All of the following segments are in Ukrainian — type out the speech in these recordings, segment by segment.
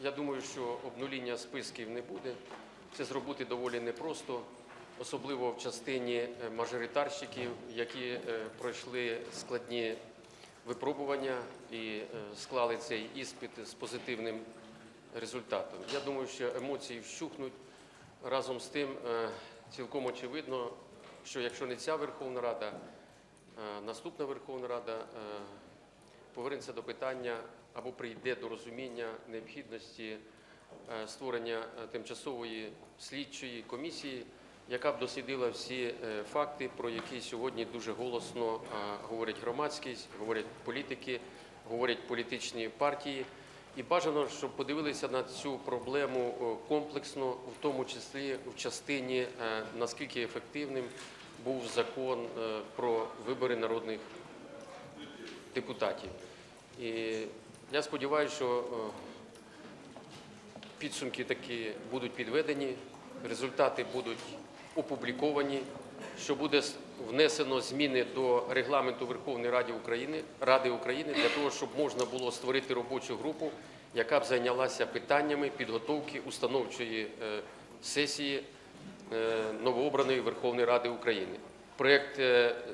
Я думаю, що обнуління списків не буде. Це зробити доволі непросто, особливо в частині е, мажоритарщиків, які е, пройшли складні випробування і е, склали цей іспит з позитивним результатом. Я думаю, що емоції вщухнуть. Разом з тим, цілком очевидно, що якщо не ця Верховна Рада, наступна Верховна Рада повернеться до питання або прийде до розуміння необхідності е, створення е, тимчасової слідчої комісії, яка б дослідила всі е, факти, про які сьогодні дуже голосно говорить громадськість, говорять політики, говорять політичні партії. І бажано, щоб подивилися на цю проблему комплексно, в тому числі в частині наскільки ефективним був закон про вибори народних депутатів. І я сподіваюся, що е, підсумки такі будуть підведені, результати будуть опубліковані, що буде внесено зміни до регламенту Верховної Ради України, Ради України для того, щоб можна було створити робочу групу, яка б зайнялася питаннями підготовки установчої е, сесії е, новообраної Верховної Ради України. Проєкт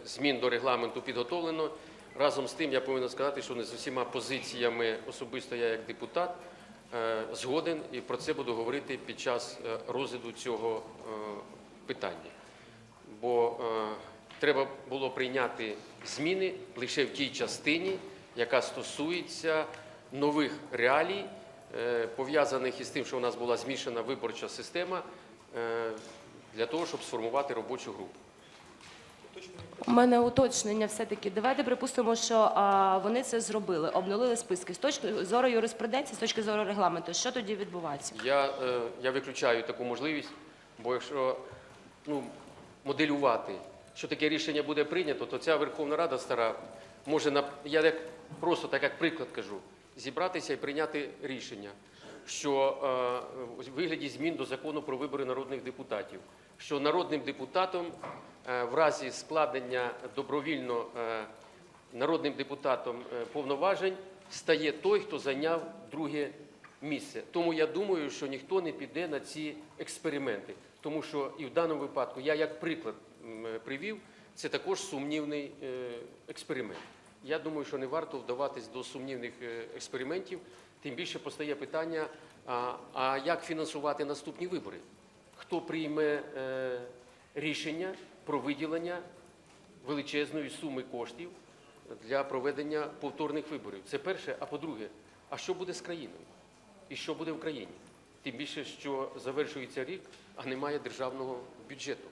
змін до регламенту підготовлено. Разом з тим я повинен сказати, що не з усіма позиціями особисто я як депутат е, згоден і про це буду говорити під час е, розгляду цього е, питання. Бо треба було прийняти зміни лише в тій частині, яка стосується нових реалій, пов'язаних із тим, що у нас була змішана виборча система, для того, щоб сформувати робочу групу. У мене уточнення все-таки. Давайте припустимо, що а, вони це зробили, обнулили списки. З точки зору юриспруденції, з точки зору регламенту, що тоді відбувається? Я, е, я виключаю таку можливість, бо якщо ну, моделювати, що таке рішення буде прийнято, то ця Верховна Рада стара може на я як просто так як приклад кажу, зібратися і прийняти рішення, що е, у вигляді змін до закону про вибори народних депутатів, що народним депутатом е, в разі складення добровільно е, народним депутатом повноважень стає той, хто зайняв друге місце. Тому я думаю, що ніхто не піде на ці експерименти, тому що і в даному випадку я як приклад привів, це також сумнівний експеримент. Я думаю, що не варто вдаватись до сумнівних е, експериментів. Тим більше постає питання: а, а як фінансувати наступні вибори? Хто прийме е, рішення про виділення величезної суми коштів для проведення повторних виборів. Це перше. А по-друге, а що буде з країною? І що буде в країні? Тим більше, що завершується рік, а немає державного бюджету.